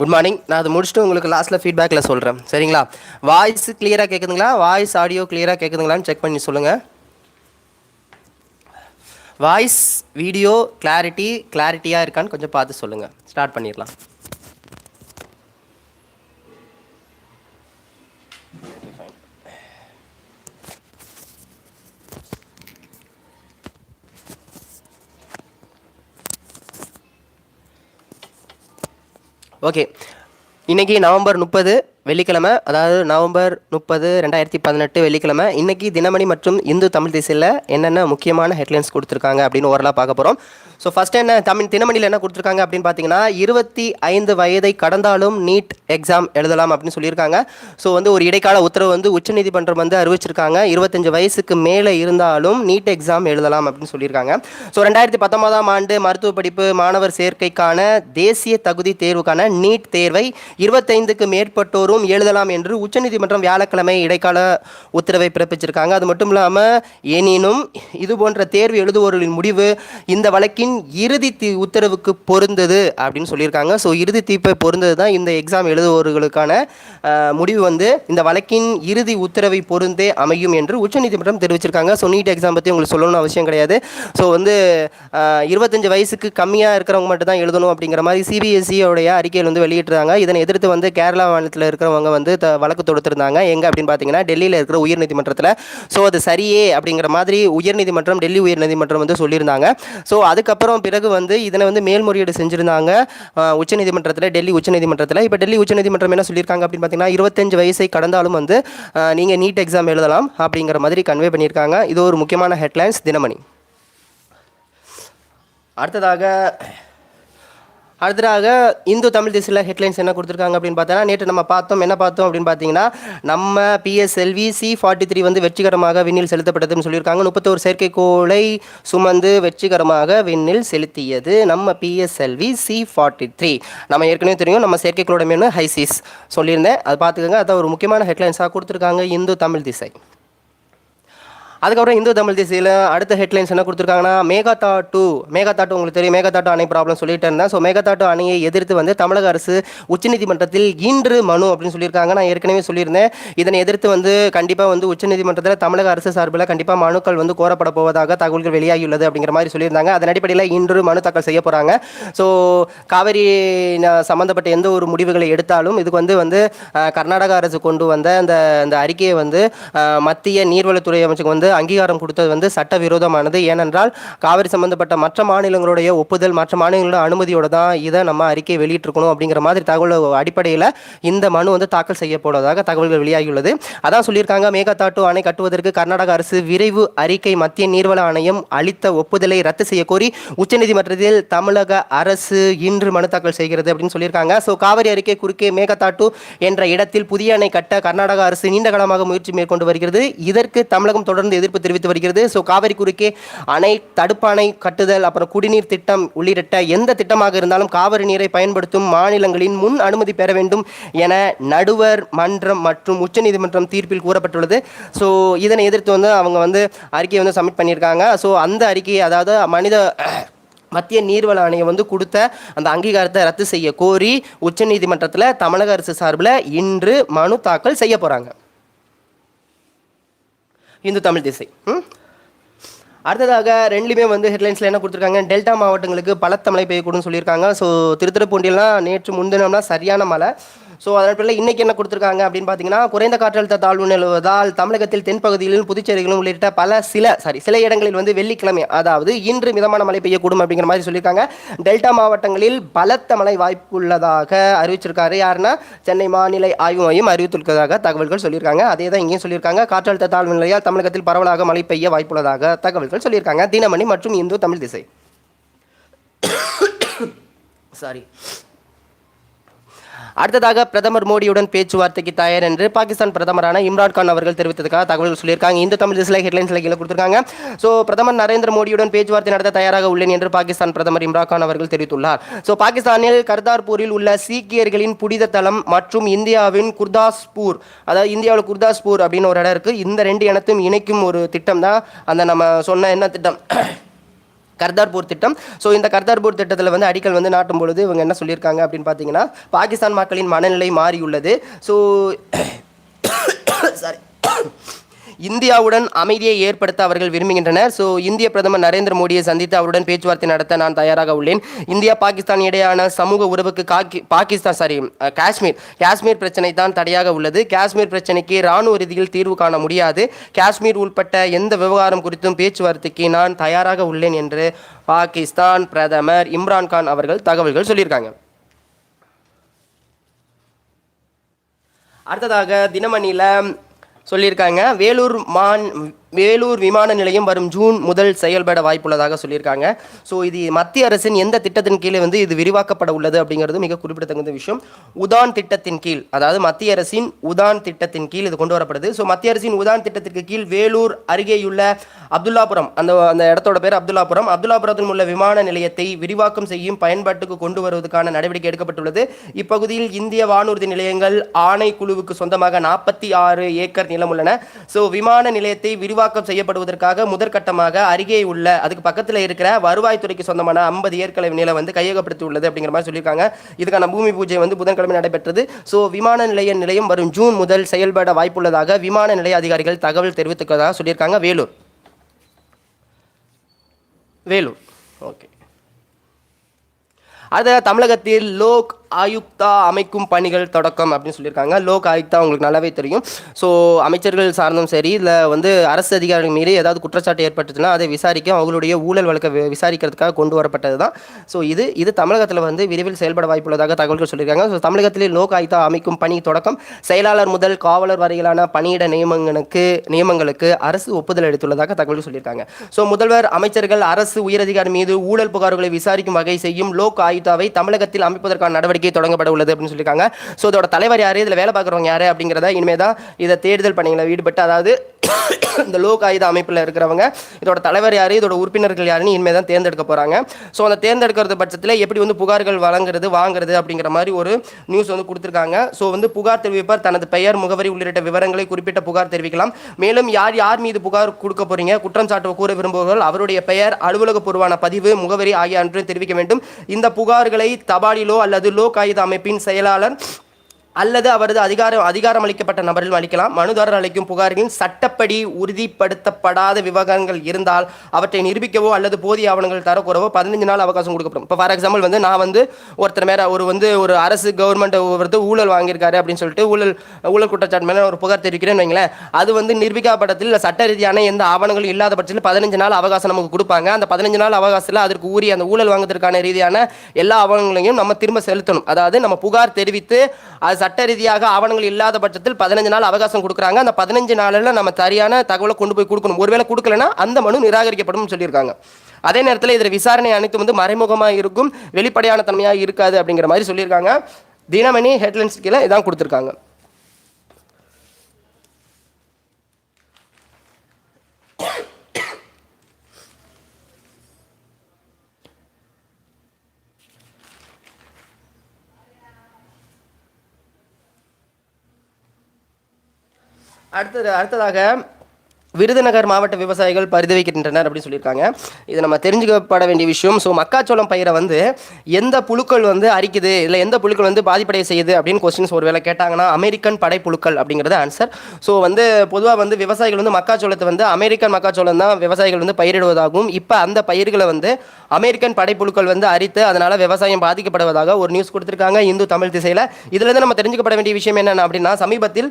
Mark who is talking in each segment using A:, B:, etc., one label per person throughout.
A: Good morning நான் அதை முடிச்சுட்டு உங்களுக்கு லாஸ்ட்டில் ஃபீட்பேக்கில் சொல்கிறேன் சரிங்களா? வாய்ஸ் கிளியராக கேட்குதுங்களா வாய்ஸ் ஆடியோ கிளியராக கேட்குதுங்களான்னு செக் பண்ணி சொல்லுங்கள் வாய்ஸ் வீடியோ கிளாரிட்டி கிளாரிட்டியாக இருக்கான்னு கொஞ்சம் பார்த்து சொல்லுங்கள் ஸ்டார்ட் பண்ணிடலாம். ஓகே. இன்னைக்கு நவம்பர் முப்பது வெள்ளிக்கிழமை அதாவது நவம்பர் முப்பது ரெண்டாயிரத்தி பதினெட்டு வெள்ளிக்கிழமை இன்னைக்கு தினமணி மற்றும் இந்து தமிழ் திசையில் என்னென்ன முக்கியமான ஹெட்லைன்ஸ் கொடுத்துருக்காங்க அப்படின்னு ஓரலாக பார்க்க போகிறோம் ஸோ ஃபஸ்ட் என்ன தமிழ் தினமணியில் என்ன கொடுத்துருக்காங்க அப்படின்னு பார்த்தீங்கன்னா இருபத்தி ஐந்து வயதை கடந்தாலும் நீட் எக்ஸாம் எழுதலாம் அப்படின்னு சொல்லியிருக்காங்க. ஸோ வந்து ஒரு இடைக்கால உத்தரவு வந்து உச்சநீதிமன்றம் வந்து அறிவிச்சிருக்காங்க. இருபத்தஞ்சு வயசுக்கு மேலே இருந்தாலும் நீட் எக்ஸாம் எழுதலாம் அப்படின்னு சொல்லியிருக்காங்க. ஸோ ரெண்டாயிரத்தி பத்தொன்பதாம் ஆண்டு மருத்துவ படிப்பு மாணவர் சேர்க்கைக்கான தேசிய தகுதி தேர்வுக்கான நீட் தேர்வை இருபத்தைந்துக்கு மேற்பட்டோரும் எழுதலாம் என்று உச்சநீதிமன்றம் வியாழக்கிழமை இடைக்கால உத்தரவை பிறப்பிச்சிருக்காங்க. அது மட்டும் இல்லாமல் எனினும் இது போன்ற தேர்வு எழுதுவோர்களின் முடிவு இந்த வழக்கின் இறுதி தீ உத்தரவுக்கு பொருந்தது அப்படின்னு சொல்லியிருக்காங்க. ஸோ இறுதி தீர்ப்பை பொருந்தது தான் இந்த எக்ஸாம் எழுதுவோர்களுக்கான முடிவு வந்து இந்த வழக்கின் இறுதி உத்தரவை பொருந்தே அமையும் என்று உச்சநீதிமன்றம் தெரிவிச்சிருக்காங்க. ஸோ நீட் எக்ஸாம் பற்றி உங்களுக்கு சொல்லணும்னு அவசியம் கிடையாது. ஸோ வந்து இருபத்தஞ்சு வயசுக்கு கம்மியாக இருக்கிறவங்க மட்டும் தான் எழுதணும் அப்படிங்கிற மாதிரி சிபிஎஸ்சியோடைய அறிக்கையில் வந்து வெளியிட்டிருக்காங்க. இதனை எதிர்த்து வந்து கேரளா மாநிலத்தில் இருக்கிறவங்க வந்து த வழக்கு தொடுத்திருந்தாங்க. எங்கே அப்படின்னு பார்த்தீங்கன்னா டெல்லியில் இருக்கிற உயர்நீதிமன்றத்தில். ஸோ அது சரியே அப்படிங்கிற மாதிரி உயர்நீதிமன்றம் டெல்லி உயர்நீதிமன்றம் வந்து சொல்லியிருந்தாங்க. ஸோ அதுக்கப்புறம் பிறகு வந்து இதனை வந்து மேல்முறையீடு செஞ்சுருந்தாங்க. உச்சநீதிமன்றத்தில் டெல்லி உச்சநீதிமன்றத்தில். இப்போ டெல்லி உச்சநீதிமன்றம் என்ன சொல்லியிருக்காங்க அப்படின்னு பார்த்தீங்கன்னா இருபத்தஞ்சு வயசை கடந்தாலும் வந்து நீங்கள் நீட் எக்ஸாம் எழுதலாம் அப்படிங்கிற மாதிரி கன்வே பண்ணியிருக்காங்க. இது ஒரு முக்கியமான ஹெட்லைன்ஸ் தினமணி. அடுத்ததாக அடுத்ததாக இந்து தமிழ் திசையில் ஹெட்லைன்ஸ் என்ன கொடுத்துருக்காங்க அப்படின்னு பார்த்தோன்னா நேற்று நம்ம பார்த்தோம் என்ன பார்த்தோம் அப்படின்னு பார்த்தீங்கன்னா நம்ம பிஎஸ்எல்வி சி ஃபார்ட்டி த்ரீ வந்து வெற்றிகரமாக விண்ணில் செலுத்தப்பட்டதுன்னு சொல்லியிருக்காங்க. முப்பத்தோரு செயற்கைக்கோளை சுமந்து வெற்றிகரமாக விண்ணில் செலுத்தியது நம்ம பிஎஸ்எல்வி சி ஃபார்ட்டி த்ரீ நம்ம ஏற்கனவே தெரியும் நம்ம செயற்கைக்கோளோட மேனு ஹைசிஸ் சொல்லியிருந்தேன். அது பார்த்துக்கோங்க அதான் ஒரு முக்கியமான ஹெட்லைன்ஸாக கொடுத்துருக்காங்க இந்து தமிழ் திசை. அதுக்கப்புறம் இந்து தமிழ் திசையில் அடுத்த ஹெட்லைன்ஸ் என்ன கொடுத்துருக்காங்கன்னா மேகாதா டூ மேகாதா டூ உங்களுக்கு தெரியும். மேகாதா அணை ப்ராப்ளம் சொல்லிட்டு இருந்தேன் ஸோ மேகாதா டூ அணையை எதிர்த்து வந்து தமிழக அரசு உச்சநீதிமன்றத்தில் இன்று மனு அப்படின்னு சொல்லியிருக்காங்க. நான் ஏற்கனவே சொல்லியிருந்தேன். இதனை எதிர்த்து வந்து கண்டிப்பாக வந்து உச்சநீதிமன்றத்தில் தமிழக அரசு சார்பில் கண்டிப்பாக மனுக்கள் வந்து கோரப்பட போவதாக தகவல்கள் வெளியாகியுள்ளது அப்படிங்கிற மாதிரி சொல்லியிருந்தாங்க. அதன் அடிப்படையில் இன்று மனு தாக்கல் செய்ய போகிறாங்க ஸோ காவேரி சம்மந்தப்பட்ட சம்பந்தப்பட்ட எந்த ஒரு முடிவுகளை எடுத்தாலும் இதுக்கு வந்து வந்து கர்நாடக அரசு கொண்டு வந்த அந்த அந்த அறிக்கையை வந்து மத்திய நீர்வளத்துறை அமைச்சுக்கு வந்து அங்கீகாரம் கொடுத்தது வந்து சட்டவிரோதமானது. ஏனென்றால் காவிரி சம்பந்தப்பட்ட மற்ற மாநிலங்களுடைய ஒப்புதல் மற்ற மாநிலங்களோட அனுமதியோட தான் இதை நம்ம அறிக்கை வெளியிட்டிருக்கணும் அப்படிங்கிற மாதிரி தகவல் அடிப்படையில் இந்த மனு வந்து தாக்கல் செய்யப்படுவதாக தகவல்கள் வெளியாகியுள்ளது. அதான் சொல்லியிருக்காங்க மேகதாட்டு அணை கட்டுவதற்கு கர்நாடக அரசு விரைவு அறிக்கை மத்திய நீர்வள ஆணையம் அளித்த ஒப்புதலை ரத்து செய்ய கோரி உச்சநீதிமன்றத்தில் தமிழக அரசு இன்று மனு தாக்கல் செய்கிறது அப்படின்னு சொல்லியிருக்காங்க. ஸோ காவிரி அறிக்கை குறுக்கே மேகதாட்டு என்ற இடத்தில் புதிய அணை கட்ட கர்நாடக அரசு நீண்ட காலமாக முயற்சி மேற்கொண்டு வருகிறது. இதற்கு தமிழகம் தொடர்ந்து எதிர்ப்பு தெரிவித்து வருகிறது. ஸோ காவிரி குறுக்கே அணை தடுப்பணை கட்டுதல் அப்புறம் குடிநீர் திட்டம் உள்ளிட்ட எந்த திட்டமாக இருந்தாலும் காவிரி நீரை பயன்படுத்தும் மாநிலங்களின் முன் அனுமதி பெற வேண்டும் என நடுவர் மன்றம் மற்றும் உச்சநீதிமன்றம் தீர்ப்பில் கூறப்பட்டுள்ளது. ஸோ இதனை எதிர்த்து வந்து அவங்க வந்து அறிக்கையை வந்து சப்மிட் பண்ணியிருக்காங்க. ஸோ அந்த அறிக்கையை அதாவது மனித மத்திய நீர்வள ஆணையம் வந்து கொடுத்த அந்த அங்கீகாரத்தை ரத்து செய்ய கோரி உச்சநீதிமன்றத்தில் தமிழக அரசு சார்பில் இன்று மனு தாக்கல் செய்ய போகிறாங்க இந்து தமிழ் திசை அடுத்ததாக ரெண்டுலையுமே வந்து ஹெட்லைன்ஸில் என்ன கொடுத்துருக்காங்க? டெல்டா மாவட்டங்களுக்கு பலத்த மழை பெய்யக்கூடும் சொல்லியிருக்காங்க. ஸோ திருத்துறைப்பூண்டியெல்லாம் நேற்று முன்தினம்லாம் சரியான மழை. ஸோ அதன் பிள்ளை இன்னைக்கு என்ன கொடுத்துருக்காங்க அப்படின்னு பார்த்தீங்கன்னா குறைந்த காற்றழுத்த தாழ்வு நிலவுவதால் தமிழகத்தில் தென்பகுதியிலும் புதுச்சேரிகளும் உள்ளிட்ட பல சில சாரி சில இடங்களில் வந்து வெள்ளிக்கிழமை அதாவது இன்று மிதமான மழை பெய்யக்கூடும் அப்படிங்கிற மாதிரி சொல்லியிருக்காங்க. டெல்டா மாவட்டங்களில் பலத்த மழை வாய்ப்புள்ளதாக அறிவிச்சிருக்காரு. யாருன்னா சென்னை மாநில ஆய்வு மையம் அறிவித்திருக்கிறதாக தகவல்கள் சொல்லியிருக்காங்க. அதே தான் இங்கேயும் சொல்லியிருக்காங்க. காற்றழுத்த தாழ்வு நிலையால் தமிழகத்தில் பரவலாக மழை பெய்ய வாய்ப்புள்ளதாக தகவல்கள் சொல்லியிருக்காங்க. தினமணி மற்றும் இந்து தமிழ் திசை. சாரி அடுத்ததாக பிரதமர் மோடியுடன் பேச்சுவார்த்தைக்கு தயார் என்று பாகிஸ்தான் பிரதமரான இம்ரான் கான் அவர்கள் தெரிவித்ததுக்காக தகவல்கள் சொல்லியிருக்காங்க. இந்த தமிழ் திசையில் ஹெட்லைன்ஸ்ல கீழே கொடுத்துருக்காங்க. ஸோ பிரதமர் நரேந்திர மோடியுடன் பேச்சுவார்த்தை நடத்த தயாராக உள்ளேன் என்று பாகிஸ்தான் பிரதமர் இம்ரான்கான் அவர்கள் தெரிவித்துள்ளார். ஸோ பாகிஸ்தானில் கர்தார்பூரில் உள்ள சீக்கியர்களின் புனித தலம் மற்றும் இந்தியாவின் குர்தாஸ்பூர் அதாவது இந்தியாவில் குர்தாஸ்பூர் அப்படின்னு ஒரு இடம் இருக்குது இந்த ரெண்டு இனத்தையும் இணைக்கும் ஒரு திட்டம் தான் அந்த நம்ம சொன்ன என்ன திட்டம்? கர்தார்பூர் திட்டம். ஸோ இந்த கர்தார்பூர் திட்டத்தில் வந்து அடிக்கல் வந்து நாட்டும் பொழுது இவங்க என்ன சொல்லியிருக்காங்க அப்படின்னு பார்த்தீங்கன்னா பாகிஸ்தான் மக்களின் மனநிலை மாறியுள்ளது. ஸோ சாரி இந்தியாவுடன் அமைதியை ஏற்படுத்த அவர்கள் விரும்புகின்றனர். ஸோ இந்திய பிரதமர் நரேந்திர மோடியை சந்தித்து அவருடன் பேச்சுவார்த்தை நடத்த நான் தயாராக உள்ளேன். இந்தியா பாகிஸ்தான் இடையான சமூக உறவுக்கு காக்கி பாகிஸ்தான் சாரி காஷ்மீர் காஷ்மீர் பிரச்சனை தான் தடையாக உள்ளது. காஷ்மீர் பிரச்சனைக்கு ராணுவ ரீதியில் தீர்வு காண முடியாது. காஷ்மீர் உள்பட்ட எந்த விவகாரம் குறித்தும் பேச்சுவார்த்தைக்கு நான் தயாராக உள்ளேன் என்று பாகிஸ்தான் பிரதமர் இம்ரான்கான் அவர்கள் தகவல்கள் சொல்லியிருக்காங்க. அடுத்ததாக தினமணியில் சொல்லியிருக்காங்க. வேலூர் மான் வேலூர் விமான நிலையம் வரும் ஜூன் முதல் செயல்பட வாய்ப்புள்ளதாக சொல்லியிருக்காங்க. ஸோ இது மத்திய அரசின் எந்த திட்டத்தின் கீழே வந்து இது விரிவாக்கப்பட உள்ளது அப்படிங்கிறது மிக குறிப்பிடத்தகுந்த விஷயம். உதான் திட்டத்தின் கீழ் அதாவது மத்திய அரசின் உதான் திட்டத்தின் கீழ் இது கொண்டு வரப்படுது. ஸோ மத்திய அரசின் உதான் திட்டத்திற்கு கீழ் வேலூர் அருகேயுள்ள அப்துல்லாபுரம் அந்த அந்த இடத்தோட பேர் அப்துல்லாபுரம். அப்துல்லாபுரத்தில் உள்ள விமான நிலையத்தை விரிவாக்கம் செய்யும் பயன்பாட்டுக்கு கொண்டு வருவதற்கான நடவடிக்கை எடுக்கப்பட்டுள்ளது. இப்பகுதியில் இந்திய வானூர்தி நிலையங்கள் ஆணைக்குழுவுக்கு சொந்தமாக நாற்பத்தி ஆறு ஏக்கர் நிலம் உள்ளன. ஸோ விமான நிலையத்தை விரிவாக்கம் செய்யப்படுவதற்காக முதற்கட்டமாக அருகே உள்ள அதுக்கு பக்கத்தில் இருக்கிற வருவாய்த்துறைக்கு சொந்தமான ஐம்பது ஏற்கனவே நிலம் வந்து கையகப்படுத்தி உள்ளது அப்படிங்கிற மாதிரி சொல்லியிருக்காங்க. இதுக்கான பூமி பூஜை வந்து புதன்கிழமை நடைபெற்றது. ஸோ விமான நிலைய நிலையம் வரும் ஜூன் முதல் செயல்பட வாய்ப்புள்ளதாக விமான நிலைய அதிகாரிகள் தகவல் தெரிவித்துள்ளதாக சொல்லியிருக்காங்க. வேலூர். வேலூர். ஓகே அது தமிழகத்தில் லோக் ஆயுக்தா அமைக்கும் பணிகள் தொடக்கம் அப்படின்னு சொல்லியிருக்காங்க. லோக் ஆயுக்தா உங்களுக்கு நல்லாவே தெரியும். ஸோ அமைச்சர்கள் சார்ந்தும் சரி இல்லை வந்து அரசு அதிகாரிகள் மீறி ஏதாவது குற்றச்சாட்டு ஏற்பட்டுச்சுன்னா அதை விசாரிக்க அவங்களுடைய ஊழல் வழக்கை விசாரிக்கிறதுக்காக கொண்டு வரப்பட்டது தான் ஸோ இது இது தமிழகத்தில் வந்து விரைவில் செயல்பட வாய்ப்புள்ளதாக தகவல்கள் சொல்லியிருக்காங்க. ஸோ தமிழகத்தில் லோக் ஆயுக்தா அமைக்கும் பணி தொடக்கம். செயலாளர் முதல் காவலர் வரையிலான பணியிட நியமங்களுக்கு நியமங்களுக்கு அரசு ஒப்புதல் அளித்துள்ளதாக தகவல்கள் சொல்லியிருக்காங்க. ஸோ முதல்வர் அமைச்சர்கள் அரசு உயரதிகாரி மீது ஊழல் புகார்களை விசாரிக்கும் வகை செய்யும் லோக் ஆயுக்தாவை தமிழகத்தில் அமைப்பதற்கான நடவடிக்கை தொடங்கப்பட உள்ளது அப்படின்னு சொல்லியிருக்காங்க. ஸோ இதோட தலைவர் யார்? இதில் வேலை பார்க்குறவங்க யார் அப்படிங்கிறத இனிமே தான் இதை தேடுதல் பணிகளை ஈடுபட்டு அதாவது இந்த லோக் ஆயுத அமைப்பில் இருக்கிறவங்க இதோட தலைவர் யார்? இதோட உறுப்பினர்கள் யாருன்னு இனிமே தான் தேர்ந்தெடுக்க போகிறாங்க ஸோ அந்த தேர்ந்தெடுக்கிறது பட்சத்தில் எப்படி வந்து புகார்கள் வழங்குறது வாங்குறது அப்படிங்கிற மாதிரி ஒரு நியூஸ் வந்து கொடுத்துருக்காங்க. ஸோ வந்து புகார் தெரிவிப்பார் தனது பெயர் முகவரி உள்ளிட்ட விவரங்களை குறிப்பிட்ட புகார் தெரிவிக்கலாம். மேலும் யார் யார் மீது புகார் கொடுக்க போகிறீங்க குற்றம் சாட்டு கூற விரும்புபவர்கள் அவருடைய பெயர் அலுவலகப்பூர்வான பதிவு முகவரி ஆகிய அன்றையும் தெரிவிக்க வேண்டும். இந்த புகார்களை தபாலிலோ அல்லது லோக் ஆயுத அமைப்பின் செயலாளர் அல்லது அவரது அதிகாரம் அதிகாரம் அளிக்கப்பட்ட நபரிலும் அளிக்கலாம். மனுதாரர் அளிக்கும் புகாரின் சட்டப்படி உறுதிப்படுத்தப்படாத விவகாரங்கள் இருந்தால் அவற்றை நிரூபிக்கவோ அல்லது போதிய ஆவணங்கள் தரக்கூறவோ பதினஞ்சு நாள் அவகாசம் கொடுக்கப்படும். இப்போ ஃபார் எக்ஸாம்பிள் வந்து நான் வந்து ஒருத்தர் மேலே ஒரு வந்து ஒரு அரசு கவர்மெண்ட் வந்து ஊழல் வாங்கியிருக்காரு அப்படின்னு சொல்லிட்டு ஊழல் ஊழல் குற்றச்சாட்டு மேலே ஒரு புகார் தெரிவிக்கிறேன்னு வைங்களேன். அது வந்து நிரூபிக்கப்படத்தில் இல்லை சட்ட ரீதியான எந்த ஆவணங்களும் இல்லாத பட்சத்தில் பதினஞ்சு நாள் அவகாசம் நமக்கு கொடுப்பாங்க. அந்த பதினஞ்சு நாள் அவகாசத்தில் அதற்கு ஊறிய அந்த ஊழல் வாங்குவதற்கான ரீதியான எல்லா ஆவணங்களையும் நம்ம திரும்ப செலுத்தணும். அதாவது நம்ம புகார் தெரிவித்து அது சட்ட ரீதியாக ஆவணங்கள் இல்லாத பட்சத்தில் பதினஞ்சு நாள் அவகாசம் கொடுக்குறாங்க. அந்த பதினஞ்சு நாளில் நம்ம சரியான தகவலை கொண்டு போய் கொடுக்கணும். ஒருவேளை கொடுக்கலனா அந்த மனு நிராகரிக்கப்படும் சொல்லியிருக்காங்க. அதே நேரத்தில் இதில் விசாரணை அனைத்து வந்து மறைமுகமாக இருக்கும். வெளிப்படையான தன்மையாக இருக்காது அப்படிங்கிற மாதிரி சொல்லியிருக்காங்க. தினமணி ஹெட்லைன்ஸ் கீழே இதான் கொடுத்துருக்காங்க. அடுத்தது அடுத்ததாக விருதுநகர் மாவட்ட விவசாயிகள் பரிதவிக்கின்றனர் அப்படின்னு சொல்லியிருக்காங்க. இது நம்ம தெரிஞ்சுக்கப்பட வேண்டிய விஷயம். ஸோ மக்காச்சோளம் பயிரை வந்து எந்த புழுக்கள் வந்து அரிக்குது இல்லை எந்த புழுக்கள் வந்து பாதிப்படைய செய்யுது அப்படின்னு கொஸ்டின்ஸ் ஒரு வேலை கேட்டாங்கன்னா அமெரிக்கன் படைப்புழுக்கள் அப்படிங்கிறது ஆன்சர் ஸோ வந்து பொதுவாக வந்து விவசாயிகள் வந்து மக்காச்சோளத்தை வந்து அமெரிக்கன் மக்காச்சோளம் தான் விவசாயிகள் வந்து பயிரிடுவதாகவும் இப்போ அந்த பயிர்களை வந்து அமெரிக்கன் படைப்புழுக்கள் வந்து அரித்து அதனால் விவசாயம் பாதிக்கப்படுவதாக ஒரு நியூஸ் கொடுத்துருக்காங்க. இந்து தமிழ் திசையில். இதுலேருந்து நம்ம தெரிஞ்சுக்கப்பட வேண்டிய விஷயம் என்னென்ன அப்படின்னா சமீபத்தில்